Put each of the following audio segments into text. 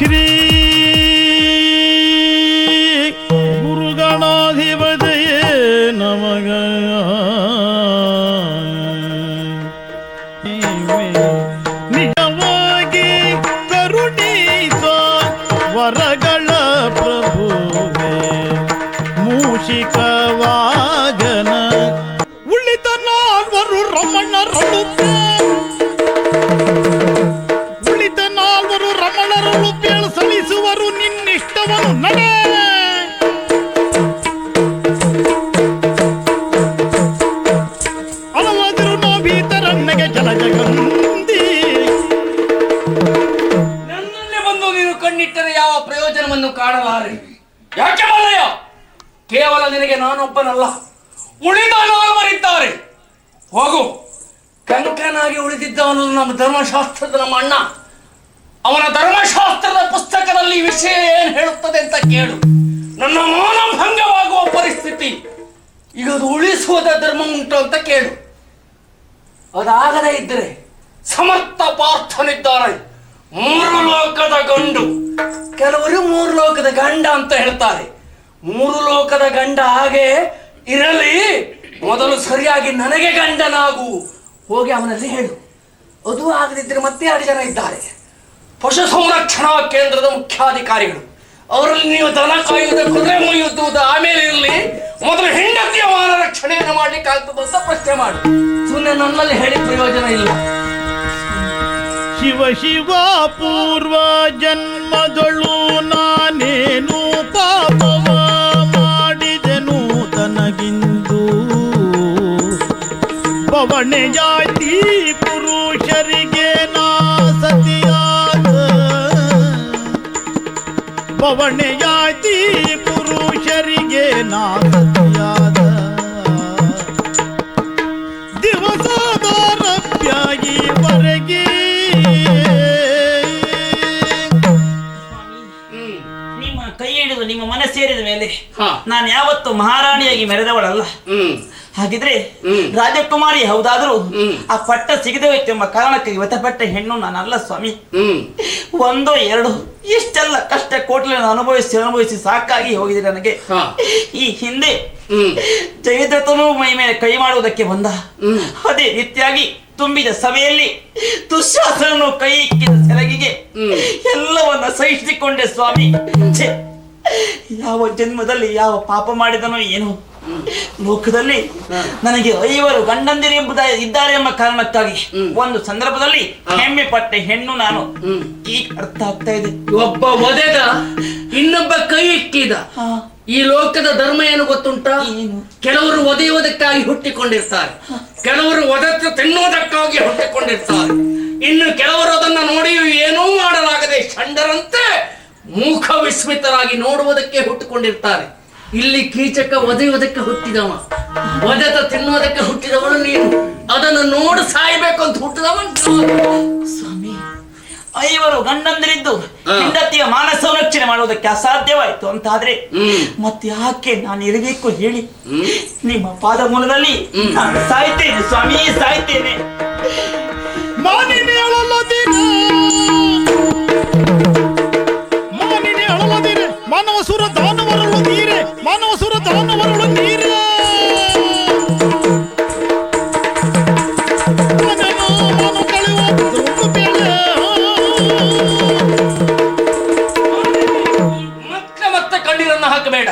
Kitty! ಜಲಜಗಂದಿ ನನ್ನಲ್ಲಿ ಬಂದು ನೀನು ಕಣ್ಣಿಟ್ಟರೆ ಯಾವ ಪ್ರಯೋಜನವನ್ನು ಕಾಣಲಾರೆ? ಯಾಕೆ ಮಲ್ಲಯ್ಯ? ಕೇವಲ ನಿನಗೆ ನಾನೊಬ್ಬನಲ್ಲ. ಉಳಿದ ನಾಲ್ವರಿದ್ದಾರೆ. ಹೋಗು. ಕಂಕನಾಗಿ ಉಳಿದಿದ್ದವನು ನಮ್ಮ ಧರ್ಮಶಾಸ್ತ್ರದ ನಮ್ಮ ಅಣ್ಣ. ಅವನ ಧರ್ಮಶಾಸ್ತ್ರದ ಪುಸ್ತಕದಲ್ಲಿ ವಿಷಯ ಏನು ಹೇಳುತ್ತದೆ ಅಂತ ಕೇಳು. ನನ್ನ ಮಾನಭಂಗವಾಗುವ ಪರಿಸ್ಥಿತಿ. ಈಗ ಅದು ಉಳಿಸುವುದ ಧರ್ಮ ಉಂಟು ಅಂತ ಕೇಳು. ಅದಾಗದೇ ಇದ್ದರೆ ಸಮರ್ಥ ಪಾರ್ಥನಿದ್ದಾರೆ. ಮೂರು ಲೋಕದ ಗಂಡು. ಕೆಲವರು ಮೂರು ಲೋಕದ ಗಂಡ ಅಂತ ಹೇಳ್ತಾರೆ. ಮೂರು ಲೋಕದ ಗಂಡ ಹಾಗೆ ಇರಲಿ. ಮೊದಲು ಸರಿಯಾಗಿ ನನಗೆ ಗಂಡನಾಗು. ಹೋಗಿ ಅವನಲ್ಲಿ ಹೇಳು. ಅದು ಆಗದಿದ್ದರೆ ಮತ್ತೆ ಎರಡು ಜನ ಇದ್ದಾರೆ. ಪಶು ಸಂರಕ್ಷಣಾ ಕೇಂದ್ರದ ಮುಖ್ಯಾಧಿಕಾರಿಗಳು. ಅವರಲ್ಲಿ ನೀವು ದನ ಕಾಯುವುದು ಕುದುರೆ ಮುಯ್ಯುವುದು ಆಮೇಲೆ ಇರಲಿ. ಮೊದಲು ಹೆಂಡತಿಯ ಮಾನ ರಕ್ಷಣೆಯನ್ನು ಮಾಡ್ಲಿಕ್ಕೆ ಆಗ್ತದೆ ಅಂತ ಪ್ರಶ್ನೆ ಮಾಡು. ಸುಮ್ಮನೆ ನನ್ನಲ್ಲಿ ಹೇಳಿ ಪ್ರಯೋಜನ ಇಲ್ಲ. ಶಿವ ಶಿವ ಪೂರ್ವ ಜನ್ಮದಳು ನಾನೇನು ಪಾಪವ ಮಾಡಿದೆನು ತನಗಿಂದು ಪವಣೆ ಜಾತಿ ಪುರುಷರಿಗೆ ನಾ ಸತಿಯಾದ. ಪವಣೆ ಜಾತಿ ಪುರುಷರಿಗೆ ನಾ ನಾನು ಯಾವತ್ತು ಮಹಾರಾಣಿಯಾಗಿ ಮೆರೆದವಳಲ್ಲ. ಹಾಗಿದ್ರೆ ರಾಜಕುಮಾರಿ ಹೌದಾದ್ರೂ ಆ ಪಟ್ಟ ಸಿಗದೆ ಎಂಬ ಕಾರಣಕ್ಕೆ ವ್ಯಥಪಟ್ಟ ಹೆಣ್ಣು ನಾನಲ್ಲ ಸ್ವಾಮಿ. ಒಂದೋ ಎರಡು ಇಷ್ಟೆಲ್ಲ ಕಷ್ಟ ಕೋಟ್లను ಅನುಭವಿಸಿ ಅನುಭವಿಸಿ ಸಾಕಾಗಿ ಹೋಗಿದೆ ನನಗೆ. ಈ ಹಿಂದೆ ಜಯದ್ರಥನು ಮೈ ಮೇಲೆ ಕೈ ಮಾಡುವುದಕ್ಕೆ ಬಂದ. ಅದೇ ರೀತಿಯಾಗಿ ತುಂಬಿದ ಸಭೆಯಲ್ಲಿ ದುಶ್ಯಾಸನನು ಕೈ ಇಕ್ಕಿದ ಸೆಲಗಿಗೆ ಎಲ್ಲವನ್ನ ಸಹಿಸಿಕೊಂಡೆ ಸ್ವಾಮಿ. ಯಾವ ಜನ್ಮದಲ್ಲಿ ಯಾವ ಪಾಪ ಮಾಡಿದನೋ ಏನು ಲೋಕದಲ್ಲಿ ನನಗೆ ಐವರು ಗಂಡಂದಿರು ಎಂಬುದ ಇದ್ದಾರೆ ಎಂಬ ಕಾರಣಕ್ಕಾಗಿ ಒಂದು ಸಂದರ್ಭದಲ್ಲಿ ಹೆಮ್ಮೆ ಪಟ್ಟೆ ಹೆಣ್ಣು ನಾನು ಈ ಈಗ ಅರ್ಥ ಆಗ್ತಾ ಇದೆ. ಒಬ್ಬ ಒದೆದ ಇನ್ನೊಬ್ಬ ಕೈ ಇಕ್ಕಿದ ಈ ಲೋಕದ ಧರ್ಮ ಏನು ಗೊತ್ತುಂಟ? ಕೆಲವರು ಒದೆಯುವುದಕ್ಕಾಗಿ ಹುಟ್ಟಿಕೊಂಡಿರ್ತಾರೆ. ಕೆಲವರು ಒದತ್ತು ತಿನ್ನುವುದಕ್ಕಾಗಿ ಹುಟ್ಟಿಕೊಂಡಿರ್ತಾರೆ. ಇನ್ನು ಕೆಲವರು ಅದನ್ನ ನೋಡಿ ಮೂಖ ವಿಸ್ಮಿತರಾಗಿ ನೋಡುವುದಕ್ಕೆ ಹುಟ್ಟುಕೊಂಡಿರ್ತಾರೆ. ಇಲ್ಲಿ ಕೀಚಕ ಒದೆಯುವುದಕ್ಕೆ ಹುಟ್ಟಿದವ. ಒದೆತ ತಿನ್ನುವುದಕ್ಕೆ ಹುಟ್ಟಿದವನು ನೀನು. ಅದನ್ನು ನೋಡು ಸಾಯ್ಬೇಕು ಅಂತ ಹುಟ್ಟಿದವನು ಸ್ವಾಮಿ ಐವರು ಗಂಡಂದಿರಿದ್ದು. ಹೆಂಡತಿಯ ಮಾನ ಸಂರಕ್ಷಣೆ ಮಾಡುವುದಕ್ಕೆ ಅಸಾಧ್ಯವಾಯ್ತು ಅಂತಾದ್ರೆ ಆದ್ರೆ ಮತ್ತೆ ಯಾಕೆ ನಾನು ಇರಬೇಕು ಹೇಳಿ? ನಿಮ್ಮ ಪಾದ ಮೂಲದಲ್ಲಿ. ನಾನು ಸಾಯ್ತೇನೆ ಸ್ವಾಮಿ ಸಾಯ್ತೇನೆ. ಸುರ ದಾನವರಳು ನೀರೆ ಮಾನವ ಸುರ ದಾನವರಳು ನೀರೆ. ಮತ್ತೆ ಹಾಕಬೇಡ.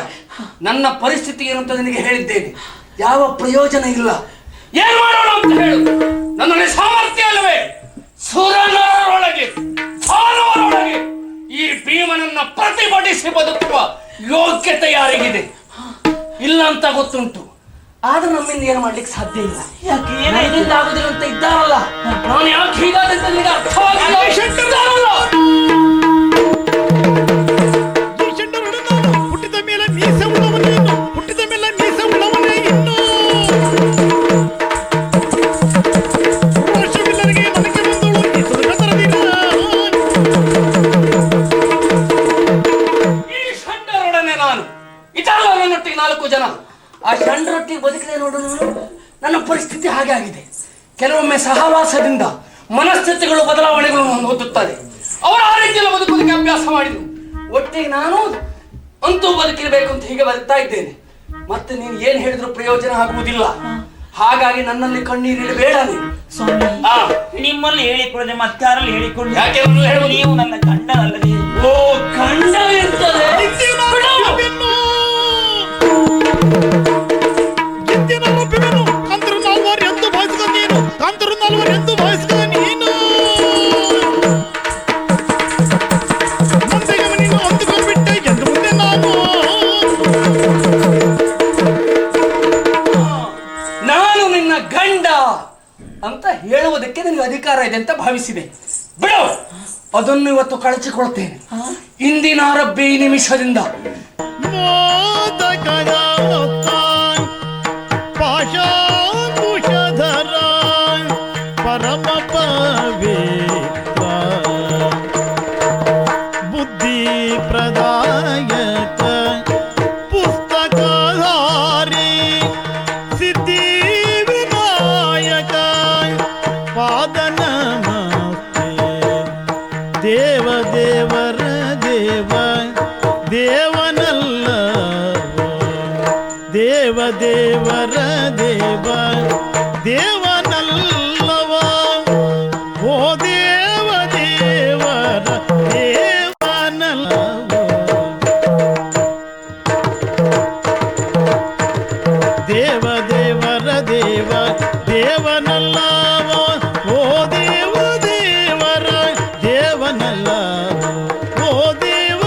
ನನ್ನ ಪರಿಸ್ಥಿತಿ ಏನು ಅಂತ ನಿನಗೆ ಹೇಳಿದ್ದೇನೆ. ಯಾವ ಪ್ರಯೋಜನ ಇಲ್ಲ. ಏನ್ ಮಾಡೋಣ ಅಂತ ಹೇಳು. ನನ್ನಲ್ಲಿ ಸಾಮರ್ಥ್ಯ ಅಲ್ಲವೇ ಸುರನರೊಳಗೆ ಭೀಮನನ್ನ ಪ್ರತಿಭಟಿಸಿ ಬದುಕುವ ಯೋಗ್ಯತೆ ಯಾರಿಗಿದೆ ಇಲ್ಲ ಅಂತ ಗೊತ್ತುಂಟು. ಆದ್ರೆ ನಮ್ಮಿಂದ ಏನು ಮಾಡ್ಲಿಕ್ಕೆ ಸಾಧ್ಯ ಇಲ್ಲ. ಯಾಕೆ ಏನೋ ಇದರಿಂದ ಆಗುದಿಲ್ಲ ಅಂತ ಇದ್ದಾರಲ್ಲ. ನಾನು ಯಾಕೆ ಹೀಗಾದ್ರೆ ಅರ್ಥವಾಗಿಲ್ಲ? ನೋಡು ನಾನು ನನ್ನ ಪರಿಸ್ಥಿತಿ ಹಾಗೆ ಆಗಿದೆ. ಕೆಲವೊಮ್ಮೆ ಸಹವಾಸದಿಂದ ಮನಸ್ಥಿತಿಗಳು ಬದಲಾವಣೆಗಳನ್ನು ಹೊಂದುತ್ತದೆ ಅವರು ಆ ರೀತಿಯಲ್ಲಿ ಬದುಕೋದಕ್ಕೆ ಅಭ್ಯಾಸ ಮಾಡಿದ್ರು. ಒಟ್ಟಿಗೆ ನಾನು ಅಂತೂ ಬದುಕಿರಬೇಕು ಅಂತ ಹೀಗೆ ಬದುಕ್ತಾ ಇದ್ದೇನೆ. ಮತ್ತೆ ನೀನು ಏನ್ ಹೇಳಿದ್ರು ಪ್ರಯೋಜನ ಆಗುವುದಿಲ್ಲ. ಹಾಗಾಗಿ ನನ್ನಲ್ಲಿ ಕಣ್ಣೀರಿಡಬೇಡ ನೀನು ಸ್ವಾಮಿ ಆ, ನಿಮ್ಮಲ್ಲಿ ಹೇಳಿಕೊಳ್ಳದೆ ಮತ್ತಾರಲ್ಲಿ ಹೇಳಿಕೊಂಡು ಯಾಕೆ? ನೀವು ನನ್ನ ಗಂಡನಲ್ಲದೆ. ಓ ಗಂಡ ಇರ್ತದೆ ಅಧಿಕಾರ ಇದೆ ಅಂತ ಭಾವಿಸಿದೆ. ಬಿಡು! ಅದನ್ನು ಇವತ್ತು ಕಳಚಿಕೊಳ್ತೇನೆ. ಇಂದಿನ ರಬ್ಬಿ ನಿಮಿಷದಿಂದ. ಪಾಶಾಂಕುಶಧರ ಪರಮ Deva Deva